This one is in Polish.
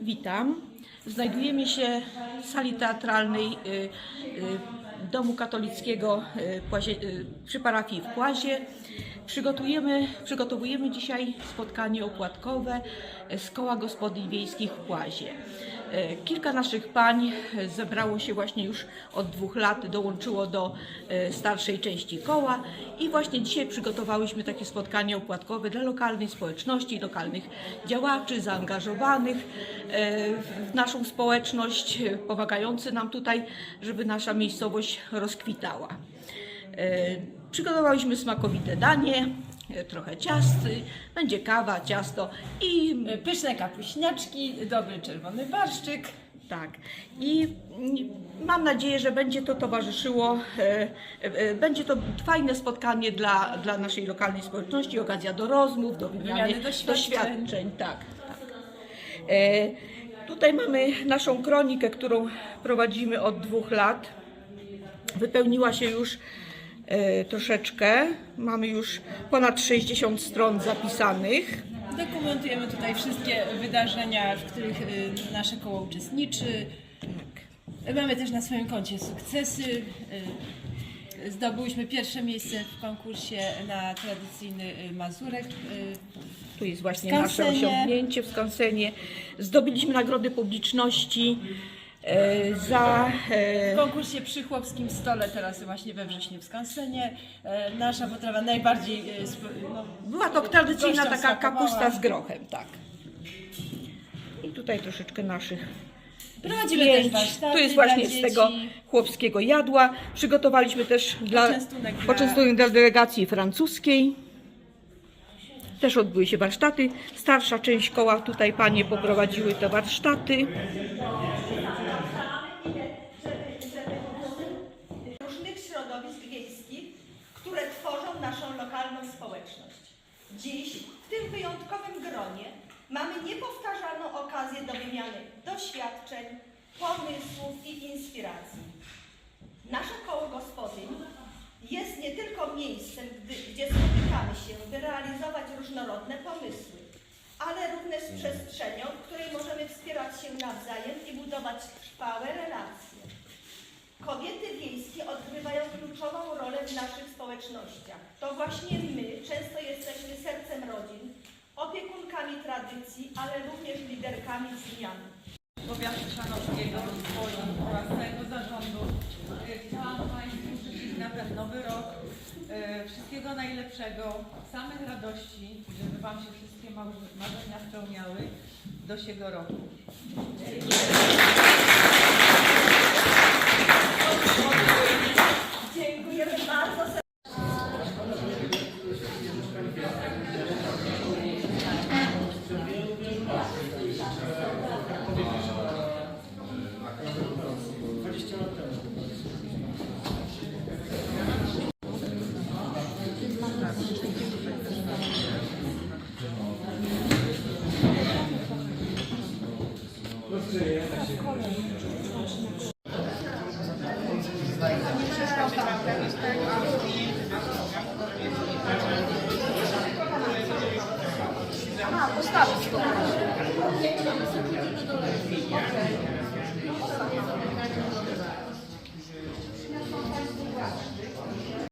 Witam. Znajdujemy się w sali teatralnej y, y, Domu Katolickiego y, przy parafii w Płazie. Przygotujemy, przygotowujemy dzisiaj spotkanie opłatkowe z Koła Gospodyń Wiejskich w Płazie. Y, Kilka naszych pań zebrało się właśnie już od dwóch lat, dołączyło do y, starszej części koła i właśnie dzisiaj przygotowałyśmy takie spotkanie opłatkowe dla lokalnej społeczności, lokalnych działaczy zaangażowanych e, w naszą społeczność, e, pomagający nam tutaj, żeby nasza miejscowość rozkwitała. E, Przygotowałyśmy smakowite danie, e, trochę ciasty, będzie kawa, ciasto i Pyszne kapuśniaczki, dobry czerwony barszczyk. Tak. I mam nadzieję, że będzie to towarzyszyło, e, e, będzie to fajne spotkanie dla, dla naszej lokalnej społeczności, okazja do rozmów, do wymiany, Wymiany doświadczeń. doświadczeń. Tak, tak. E, tutaj mamy naszą kronikę, którą prowadzimy od dwóch lat. Wypełniła się już troszeczkę. Mamy już ponad 60 stron zapisanych. Dokumentujemy tutaj wszystkie wydarzenia, w których y, nasze koło uczestniczy. Mamy też na swoim koncie sukcesy. Y, Zdobyłyśmy pierwsze miejsce w konkursie na tradycyjny y, mazurek. Tu jest właśnie nasze osiągnięcie w Skansenie. Zdobyliśmy nagrody publiczności e, za. E, W konkursie przy chłopskim stole, teraz właśnie we wrześniu w Skansenie. E, Nasza potrawa najbardziej no, była to tradycyjna taka kapusta z grochem, tak. I tutaj troszeczkę naszych. Prowadzimy też zdjęć. warsztaty Tu jest właśnie z tego chłopskiego jadła. Przygotowaliśmy też dla Poczęstunek dla- poczęstunek dla delegacji francuskiej. Też odbyły się warsztaty. Starsza część koła tutaj panie poprowadziły te warsztaty. Dziś, w tym wyjątkowym gronie, mamy niepowtarzalną okazję do wymiany doświadczeń, pomysłów i inspiracji. Nasze koło gospodyń jest nie tylko miejscem, gdzie spotykamy się, by realizować różnorodne pomysły, ale również przestrzenią, w której możemy wspierać się nawzajem i budować trwałe relacje. Kobiety wiejskie odgrywają kluczową rolę w naszych społecznościach. To właśnie opiekunkami tradycji, ale również liderkami zmian. powiatu szanowskiego, swoim oraz całego zarządu. E, Chciałam Państwu życzyć na ten nowy rok e, wszystkiego najlepszego, samych radości, żeby Wam się wszystkie marzenia spełniały do siego roku. Thank you.